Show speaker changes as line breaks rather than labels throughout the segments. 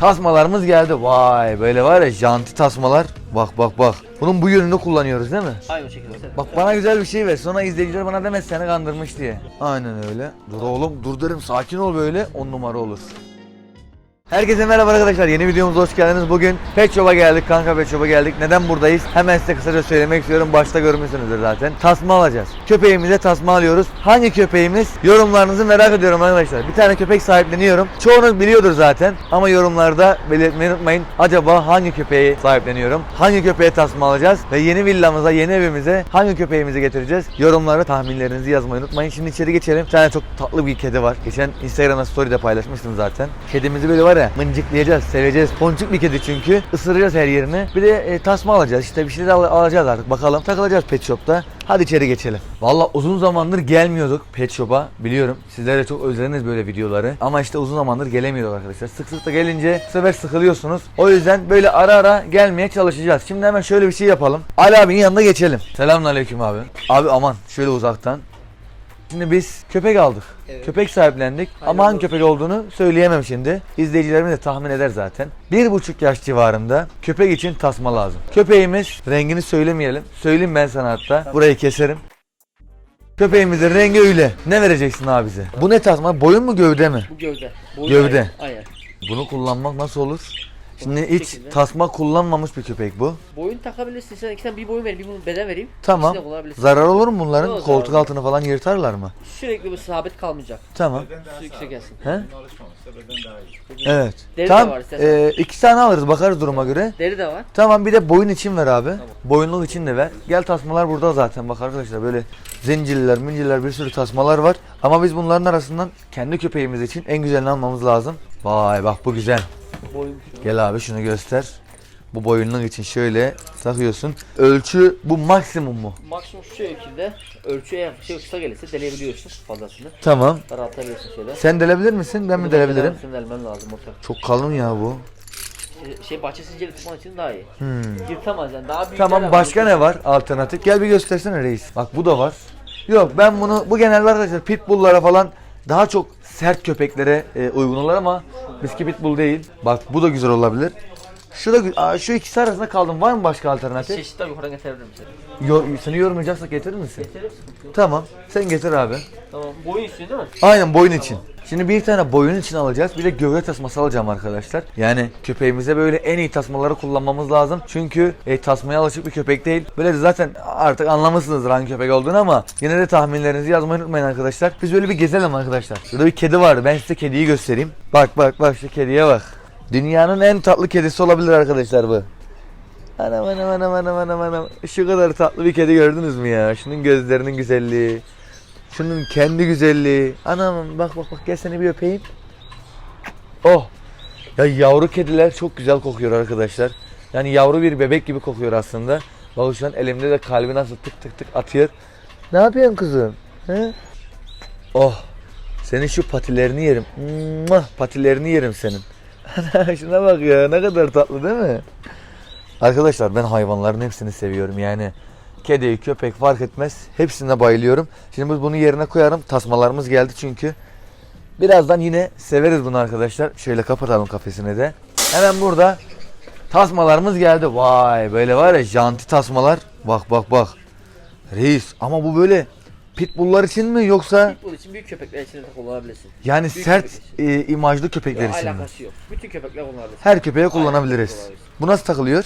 Tasmalarımız geldi. Vay böyle var ya janti tasmalar. Bak bak bak. Bunun bu yönünü kullanıyoruz değil mi?
Aynı şekilde.
Bak bana güzel bir şey ver. Sonra izleyiciler bana demez seni kandırmış diye. Aynen öyle. Dur oğlum dur derim sakin ol böyle. On numara olur. Herkese merhaba arkadaşlar. Yeni videomuza hoş geldiniz. Bugün Pet Shop'a geldik. Kanka Pet Shop'a geldik. Neden buradayız? Hemen size kısaca söylemek istiyorum. Başta görmüşsünüzdür zaten. Tasma alacağız. Köpeğimize tasma alıyoruz. Hangi köpeğimiz? Yorumlarınızı merak ediyorum arkadaşlar. Bir tane köpek sahipleniyorum. Çoğunuz biliyordur zaten. Ama yorumlarda belirtmeyi unutmayın. Acaba hangi köpeği sahipleniyorum? Hangi köpeğe tasma alacağız? Ve yeni villamıza, yeni evimize hangi köpeğimizi getireceğiz? Yorumlara tahminlerinizi yazmayı unutmayın. Şimdi içeri geçelim. Bir tane çok tatlı bir kedi var. Geçen Instagram'da story'de paylaşmıştım zaten. Kedimizi böyle var ya mıncıklayacağız, seveceğiz. Ponçik bir kedi çünkü. Isıracağız her yerini. Bir de e, tasma alacağız. İşte bir şeyler al- alacağız artık. Bakalım. Takılacağız pet shop'ta. Hadi içeri geçelim. Valla uzun zamandır gelmiyorduk pet shop'a. Biliyorum. Sizler de çok özlediniz böyle videoları. Ama işte uzun zamandır gelemiyorduk arkadaşlar. Sık sık da gelince bu sefer sıkılıyorsunuz. O yüzden böyle ara ara gelmeye çalışacağız. Şimdi hemen şöyle bir şey yapalım. Ali abinin yanına geçelim. Selamünaleyküm abi. Abi aman şöyle uzaktan. Şimdi biz köpek aldık.
Evet.
Köpek sahiplendik
Hayırlı
ama hangi
olsun.
köpek olduğunu söyleyemem şimdi. İzleyicilerimiz de tahmin eder zaten. Bir buçuk yaş civarında köpek için tasma lazım. Köpeğimiz rengini söylemeyelim. Söyleyeyim ben sana hatta. Burayı keserim. Köpeğimizin rengi öyle. Ne vereceksin abi bize? Bu ne tasma? Boyun mu gövde mi?
Bu gövde. Bu
Gövde.
Aynen.
Bunu kullanmak nasıl olur? Şimdi hiç
şekilde.
tasma kullanmamış bir köpek bu.
Boyun takabilirsin. Sen iki tane bir boyun vereyim, bir bunu beden vereyim.
Tamam.
İkisini de kullanabilirsin.
Zarar olur mu bunların?
Yok,
Koltuk
zarar
altını falan yırtarlar mı?
Sürekli bu sabit kalmayacak.
Tamam.
Sürekli gelsin.
He? Evet.
Deri de
tamam.
var istersen.
Ee, iki tane alırız bakarız duruma göre.
Deri de var.
Tamam bir de boyun için ver abi. Boyunluk için de ver. Gel tasmalar burada zaten bak arkadaşlar böyle zincirler, mincirler bir sürü tasmalar var. Ama biz bunların arasından kendi köpeğimiz için en güzelini almamız lazım. Vay bak bu güzel.
Boyun
Gel abi şunu göster. Bu boyunluk için şöyle takıyorsun. Ölçü bu maksimum mu?
Maksimum şu şekilde ölçüye şey kısa gelirse delebiliyorsun fazlasını.
Tamam.
Daraltabiliyorsun şöyle.
Sen delebilir misin? Ben mi delebilirim?
Senin delmen lazım orta.
Çok kalın ya bu.
Şey, şey bahçe zinciri tutman için daha iyi.
Hmm.
Yırtamaz yani daha büyük.
Tamam başka ne var alternatif? Gel bir göstersene reis. Bak bu da var. Yok ben bunu bu genelde arkadaşlar pitbulllara falan daha çok sert köpeklere e, uygun olur ama biski pitbull değil. Bak bu da güzel olabilir. Şu da gü- Aa, şu ikisi arasında kaldım. Var mı başka alternatif?
Çeşit daha yukarıdan getirebilirim seni.
Yo, seni yormayacaksak getirir misin?
Getirir.
Tamam. Sen getir abi.
Tamam. Boyun üstü değil mi?
Aynen boyun için. Şimdi bir tane boyun için alacağız. Bir de gövde tasması alacağım arkadaşlar. Yani köpeğimize böyle en iyi tasmaları kullanmamız lazım. Çünkü e, tasmaya alışık bir köpek değil. Böyle de zaten artık anlamışsınızdır hangi köpek olduğunu ama yine de tahminlerinizi yazmayı unutmayın arkadaşlar. Biz böyle bir gezelim arkadaşlar. Şurada bir kedi vardı. Ben size kediyi göstereyim. Bak bak bak şu kediye bak. Dünyanın en tatlı kedisi olabilir arkadaşlar bu. Anam anam anam anam anam anam. Şu kadar tatlı bir kedi gördünüz mü ya? Şunun gözlerinin güzelliği. Şunun kendi güzelliği. Anam bak bak bak gel seni bir öpeyim. Oh. Ya yavru kediler çok güzel kokuyor arkadaşlar. Yani yavru bir bebek gibi kokuyor aslında. Bak şu an elimde de kalbi nasıl tık tık tık atıyor. Ne yapıyorsun kızım? He? Oh. Senin şu patilerini yerim. Mwah, patilerini yerim senin. Şuna bak ya ne kadar tatlı değil mi? Arkadaşlar ben hayvanların hepsini seviyorum yani. Kedi, köpek fark etmez. Hepsine bayılıyorum. Şimdi biz bunu yerine koyarım. Tasmalarımız geldi çünkü. Birazdan yine severiz bunu arkadaşlar. Şöyle kapatalım kafesini de. Hemen burada tasmalarımız geldi. Vay böyle var ya janti tasmalar. Bak bak bak. Reis ama bu böyle pitbulllar için mi yoksa
Pitbull için büyük köpekler için de kullanabilirsin.
yani
Büyük
sert
köpek
e, imajlı köpekler
Yok,
için mi?
alakası yok. Bütün köpekler kullanabilirsin.
Her köpeğe kullanabiliriz.
kullanabilirsin.
Bu nasıl takılıyor?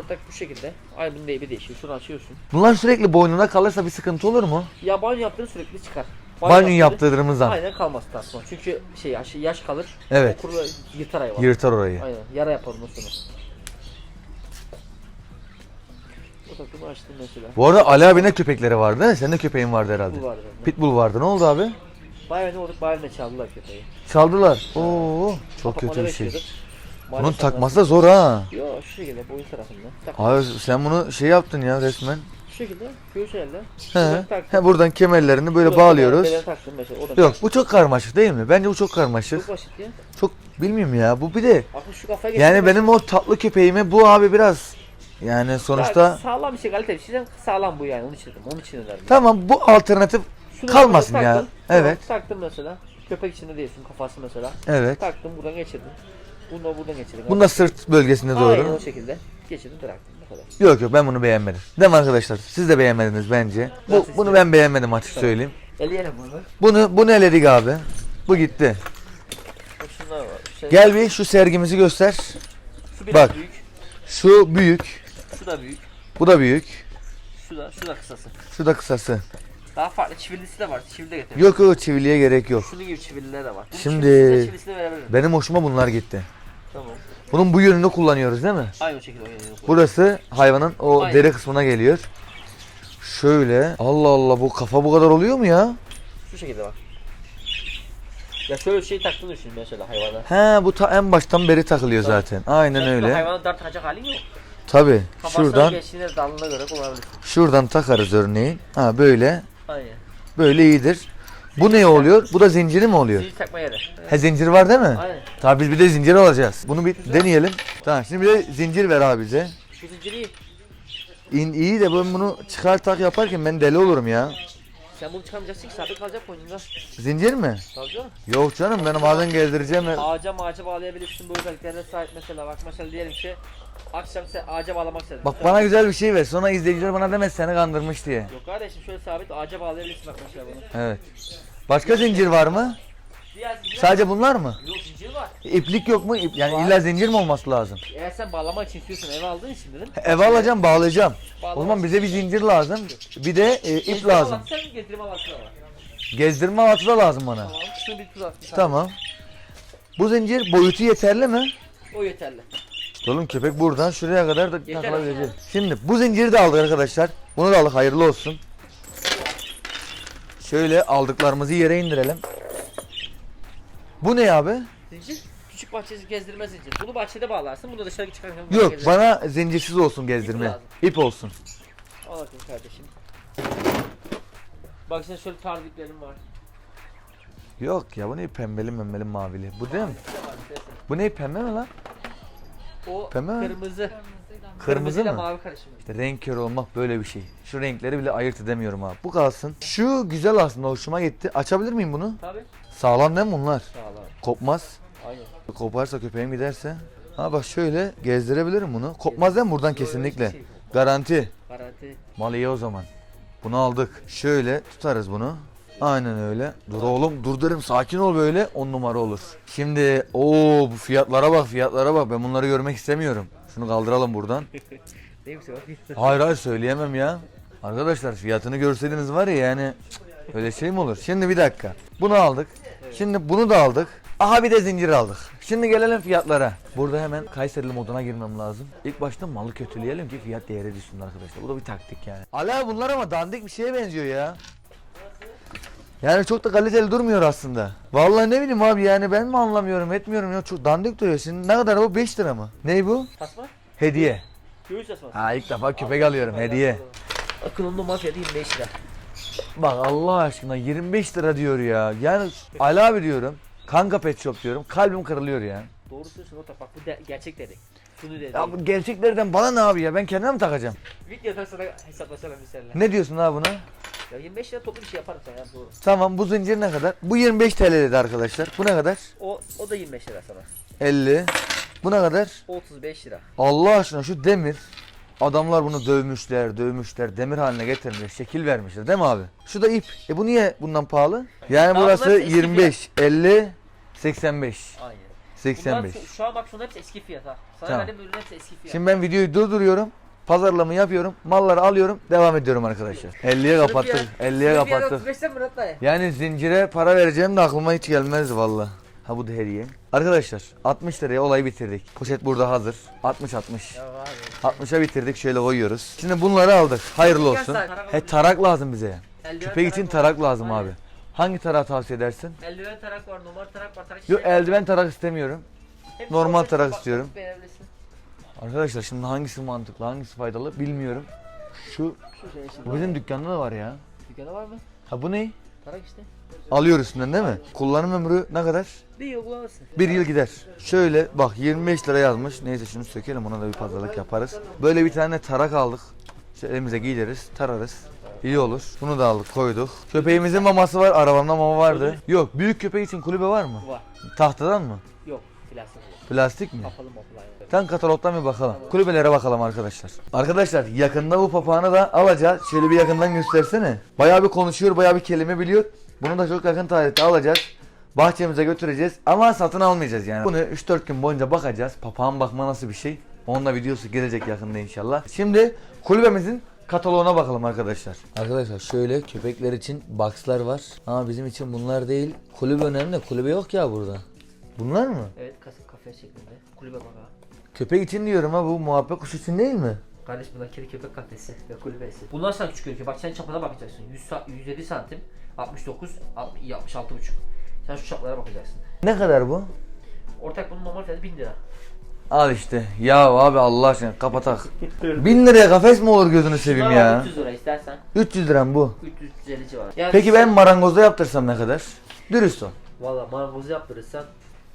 Ortak bu şekilde. Ay bunun değişiyor. değişiyor. Şunu açıyorsun.
Bunlar sürekli boynuna kalırsa bir sıkıntı olur mu?
Ya banyo yaptığını sürekli çıkar.
Banyo yaptırdığımızdan.
Aynen kalmaz tasma. Çünkü şey yaş, yaş kalır.
Evet.
O kuru yırtar hayvan.
Yırtar orayı.
Aynen. Yara yapar ondan sonra. O takımı açtım mesela.
Bu arada Ali abinin köpekleri vardı değil mi? Senin de köpeğin vardı herhalde.
Bu vardı. bende.
Pitbull vardı. Ne oldu abi?
Bayağı ne olduk bayağı ne çaldılar köpeği.
Çaldılar. Oo, çok
Kapatmaları
kötü bir şey.
bekliyorduk.
Bunun
Maalesef
takması da zor ha.
Yo şu şekilde boyun tarafında. Tak.
Abi sen bunu şey yaptın ya resmen.
Şu şekilde göğüs elde.
He. He buradan kemerlerini böyle bağlıyoruz.
taktım mesela.
Yok bu çok karmaşık değil mi? Bence bu çok karmaşık.
Çok basit ya.
Çok bilmiyorum ya. Bu bir de
Akıl şu kafaya
yani benim o tatlı köpeğime bu abi biraz yani
Ya
sonuçta
sağlam bir şey kaliteli bir şeyden sağlam bu yani onun için dedim. Onun için önerdim.
tamam bu alternatif
Şunu
kalmasın ya.
Tamam,
Evet.
Taktım mesela. Köpek içinde değilsin kafası mesela.
evet.
Taktım buradan geçirdim. Bunu da buradan geçirin.
Bunu da sırt bölgesine
Aynen
doğru.
o şekilde. Geçirin bıraktım. Bu kadar.
Yok yok ben bunu beğenmedim. Değil mi arkadaşlar? Siz de beğenmediniz bence. Bu,
Nasıl
bunu ben beğenmedim açık söyleyeyim.
Eleyelim bunu.
Bunu bunu eledik abi. Bu gitti.
Şunlar var. Şey,
Gel bir şu sergimizi göster.
Şu biraz
bak.
büyük.
Şu büyük.
Şu da büyük.
Bu da büyük.
Şu da, şu da kısası.
Şu da kısası.
Daha farklı çivillisi de var. Çivili de getirdim.
Yok yok çiviliye gerek yok.
Şunun gibi çivilliler de var. Bunun
Şimdi-
çivilisini, çivilisini verebilirim.
Benim hoşuma bunlar gitti.
Tamam.
Bunun bu yönünü kullanıyoruz değil mi?
Aynı o şekilde oynayalım.
Burası hayvanın o
Aynen.
deri kısmına geliyor. Şöyle. Allah Allah bu kafa bu kadar oluyor mu ya?
Şu şekilde bak. Ya şöyle bir şey taktığını düşün mesela hayvana.
He bu ta en baştan beri takılıyor zaten. Aynen
Sen
öyle.
Hayvana dart takacak halin yok.
Tabi. Şuradan
geçtiğinde dalına göre kullanabilirsin.
şuradan takarız örneğin. Ha böyle.
Aynen.
Böyle iyidir. Bu ne oluyor? Bu da zinciri mi oluyor?
Zincir takma yeri.
He zincir var değil mi?
Aynen.
Tabi biz bir de zincir alacağız. Bunu bir deneyelim. Tamam şimdi bir de zincir ver abi bize.
Şu zinciri iyi.
İn, iyi de ben bunu çıkar tak yaparken ben deli olurum ya.
Sen bunu çıkarmayacaksın ki sabit kalacak boynunda.
Zincir mi?
Tabii canım.
Yok canım ben bazen gezdireceğim. ve-
Ağaca ağaca bağlayabilirsin bu özelliklerine sahip mesela. Bak mesela diyelim ki akşam sen ağaca bağlamak istedin.
Bak bana güzel bir şey ver. Sonra izleyiciler bana demez seni kandırmış diye.
Yok kardeşim şöyle sabit ağaca bağlayabilirsin mesela bunu.
Evet. Başka zincir var mı?
Diğer zincir
Sadece bunlar mı?
Yok zincir var.
İplik yok mu? İp- Yani
Var.
illa zincir mi olması lazım?
Eğer sen bağlamak için istiyorsan eve aldığın için dedim.
Eve alacağım, bağlayacağım. O zaman bize bir zincir lazım. Bir de e, ip
Gezdirme
lazım.
Sen getirme alatı da var.
Gezdirme halatı da lazım bana.
Tamam. Şunu bir tuz at.
Tamam. Bu zincir boyutu yeterli mi?
O yeterli.
Oğlum köpek buradan şuraya kadar da
Yeter.
Şimdi bu zinciri de aldık arkadaşlar. Bunu da aldık hayırlı olsun. Şöyle aldıklarımızı yere indirelim. Bu ne abi?
Zincir. Küçük bahçesi gezdirme zincir. Bunu bahçede bağlarsın. Bunu da dışarı çıkarken
Yok bana zincirsiz olsun gezdirme.
lazım.
İp olsun.
Al bakayım kardeşim. Bak sen şöyle tardiklerim var.
Yok ya bu ne pembeli membeli mavili. Bu değil mi? Bu ne pembe mi lan?
O
Pembe mi?
kırmızı.
Kırmızı
ile
mı?
mavi karışımı.
İşte renk körü olmak böyle bir şey. Şu renkleri bile ayırt edemiyorum abi. Bu kalsın. Şu güzel aslında hoşuma gitti. Açabilir miyim bunu?
Tabii.
Sağlam değil mi bunlar?
Sağ ol abi.
Kopmaz.
Aynen.
Koparsa köpeğim giderse. Ha bak şöyle gezdirebilirim bunu. Kopmaz değil mi buradan kesinlikle?
Şey.
Garanti.
Garanti.
Mal iyi o zaman. Bunu aldık. Şöyle tutarız bunu. Aynen öyle. Dur oğlum dur derim sakin ol böyle 10 numara olur. Şimdi o bu fiyatlara bak fiyatlara bak ben bunları görmek istemiyorum. Şunu kaldıralım buradan.
Neymiş o?
Hayır hayır söyleyemem ya. Arkadaşlar fiyatını görseydiniz var ya yani cık, öyle şey mi olur? Şimdi bir dakika. Bunu aldık. Şimdi bunu da aldık. Aha bir de zincir aldık. Şimdi gelelim fiyatlara. Burada hemen Kayserili moduna girmem lazım. İlk başta malı kötüleyelim ki fiyat değeri düşsün arkadaşlar. Bu da bir taktik yani. Ala bunlar ama dandik bir şeye benziyor ya. Yani çok da kaliteli durmuyor aslında. Vallahi ne bileyim abi yani ben mi anlamıyorum etmiyorum ya çok dandik duruyor. Şimdi ne kadar bu 5 lira mı? Ne bu?
Tasma?
Hediye.
Göğüs tasması.
Ha ilk defa köpek alıyorum hediye.
Akıllı normal fiyatı 25 lira.
Bak Allah aşkına 25 lira diyor ya. Yani Ali abi diyorum. Kanka pet shop diyorum. Kalbim kırılıyor ya.
Doğru söylüyorsun ortak bak bu de- gerçek dedi. Şunu dedi.
Ya bu gerçeklerden bana ne abi ya? Ben kendime mi takacağım?
Videodan sonra hesaplaşalım seninle.
Ne diyorsun abi buna?
Ya 25 lira toplu bir şey yaparım sana ya doğru.
Tamam bu zincir ne kadar? Bu 25 TL dedi arkadaşlar. Bu ne kadar?
O, o da 25 lira sana.
50. Bu ne kadar?
O 35 lira.
Allah aşkına şu demir. Adamlar bunu dövmüşler, dövmüşler, demir haline getirmişler, şekil vermişler değil mi abi? Şu da ip. E bu niye bundan pahalı? Yani
Daha
burası
bunlar eski
25, 50, 85.
Aynen.
85.
Bunlar şu, şu an bak şunun hepsi eski fiyat ha. Sana
Tamam.
verdiğim ürün hepsi eski fiyat.
Şimdi ben videoyu durduruyorum. Pazarlama yapıyorum. Malları alıyorum. Devam ediyorum arkadaşlar. 50'ye
Şunun
kapattık.
fiyat-
50'ye
şunun fiyatı
kapattık.
35'ten Murat dayı.
Yani zincire para vereceğim de aklıma hiç gelmezdi valla. Ha bu da hediye. Arkadaşlar 60 liraya olayı bitirdik. Poşet burada hazır. 60 60.
Ya abi.
60'a bitirdik şöyle koyuyoruz. Şimdi bunları aldık. Hayırlı olsun. He tarak lazım bize.
Eldiven
Köpek için tarak lazım
Aynen.
Hangi tarağı tavsiye edersin?
Eldiven tarak var, normal tarak var, tarak
Yok eldiven tarak istemiyorum.
Hepsi
normal tarak
bak-
istiyorum.
beğenebilirsin.
Arkadaşlar şimdi hangisi mantıklı hangisi faydalı bilmiyorum. Şu
Şu şey işte.
bu bizim dükkanda da var ya.
Dükkanda var mı?
Ha bu ne?
Tarak işte.
Alıyor üstünden değil mi? Kullanım ömrü ne kadar?
Bir yıl kullanırsın.
Bir yıl gider. Şöyle bak 25 lira yazmış. Neyse şunu sökelim ona da bir pazarlık yaparız. Böyle bir tane tarak aldık. Şöyle elimize giydiririz, tararız. İyi olur. Bunu da aldık, koyduk. Köpeğimizin maması var. Arabamda mama vardı. Yok, büyük köpek için kulübe var mı?
Var.
Tahtadan mı?
Yok. Plastik.
Plastik mi?
Kapalı mapalı.
Sen katalogdan bir bakalım. Kulübelere bakalım arkadaşlar. Arkadaşlar yakında bu papağanı da alacağız. Şöyle bir yakından göstersene. Bayağı bir konuşuyor, bayağı bir kelime biliyor. Bunu da çok yakın tarihte alacağız. Bahçemize götüreceğiz ama satın almayacağız yani. Bunu 3-4 gün boyunca bakacağız. Papağan bakma nasıl bir şey. Onun da videosu gelecek yakında inşallah. Şimdi kulübemizin kataloğuna bakalım arkadaşlar. Arkadaşlar şöyle köpekler için boxlar var. Ama bizim için bunlar değil. Kulübe önemli. Kulübe yok ya burada. Bunlar mı?
Evet kasıp kafe şeklinde. Kulübe bak ha.
Köpek için diyorum ha bu muhabbet kuşu için değil mi?
Kardeş bunlar kedi köpek kafesi ve kulübesi. Bunlar sana küçük gözüküyor. Bak sen çapına bakacaksın. 100, sa- 107 santim, 69, 60, 66 buçuk. Sen şu çaplara bakacaksın.
Ne kadar bu?
Ortak bunun normal fiyatı 1000 lira.
Al işte. Ya abi Allah aşkına kapatak. 1000 liraya kafes mi olur gözünü seveyim ya?
300 lira istersen.
300 liram bu.
350 civarı. Yani
Peki ben marangozda yaptırsam ne kadar? Dürüst ol.
Valla marangozu yaptırırsan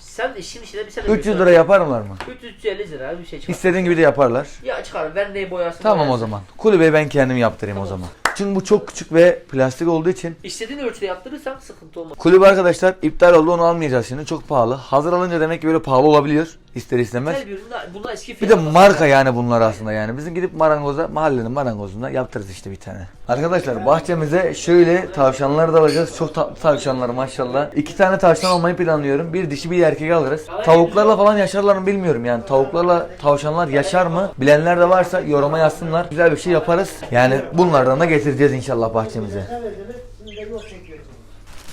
sen de işin içinde bir sene
300 lira yaparlar mı?
350 lira bir şey çıkar.
İstediğin gibi de yaparlar.
Ya çıkar verneği boyarsın.
Tamam o
boyarsın.
zaman. Kulübeyi ben kendim yaptırayım o zaman. Çünkü bu çok küçük ve plastik olduğu için
İstediğin ölçüde yaptırırsan sıkıntı olmaz.
Kulübe arkadaşlar iptal oldu onu almayacağız şimdi çok pahalı. Hazır alınca demek ki böyle pahalı olabiliyor ister istemez.
Her birinde bunlar eski
Bir de marka yani bunlar aslında yani. Bizim gidip marangoza, mahallenin marangozunda yaptırırız işte bir tane. Arkadaşlar bahçemize şöyle tavşanlar da alacağız. Çok tatlı tavşanlar maşallah. İki tane tavşan almayı planlıyorum. Bir dişi bir erkek alırız. Tavuklarla falan yaşarlar mı bilmiyorum yani. Tavuklarla tavşanlar yaşar mı? Bilenler de varsa yoruma yazsınlar. Güzel bir şey yaparız. Yani bunlardan da getireceğiz inşallah bahçemize.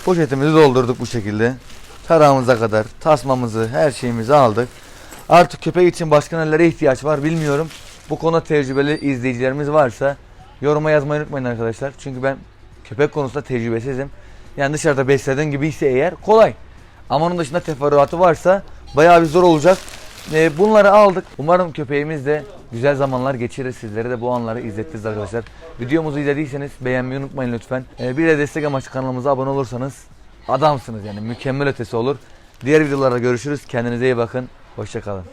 Poşetimizi doldurduk bu şekilde. Tarağımıza kadar tasmamızı, her şeyimizi aldık. Artık köpek için başka nelere ihtiyaç var bilmiyorum. Bu konuda tecrübeli izleyicilerimiz varsa yoruma yazmayı unutmayın arkadaşlar. Çünkü ben köpek konusunda tecrübesizim. Yani dışarıda beslediğim gibi ise eğer kolay. Ama onun dışında teferruatı varsa bayağı bir zor olacak. Ee, bunları aldık. Umarım köpeğimiz de güzel zamanlar geçirir. Sizlere de bu anları izlettiriz arkadaşlar. Videomuzu izlediyseniz beğenmeyi unutmayın lütfen. Ee, bir de destek amaçlı kanalımıza abone olursanız adamsınız yani mükemmel ötesi olur. Diğer videolarda görüşürüz. Kendinize iyi bakın. Hoşçakalın.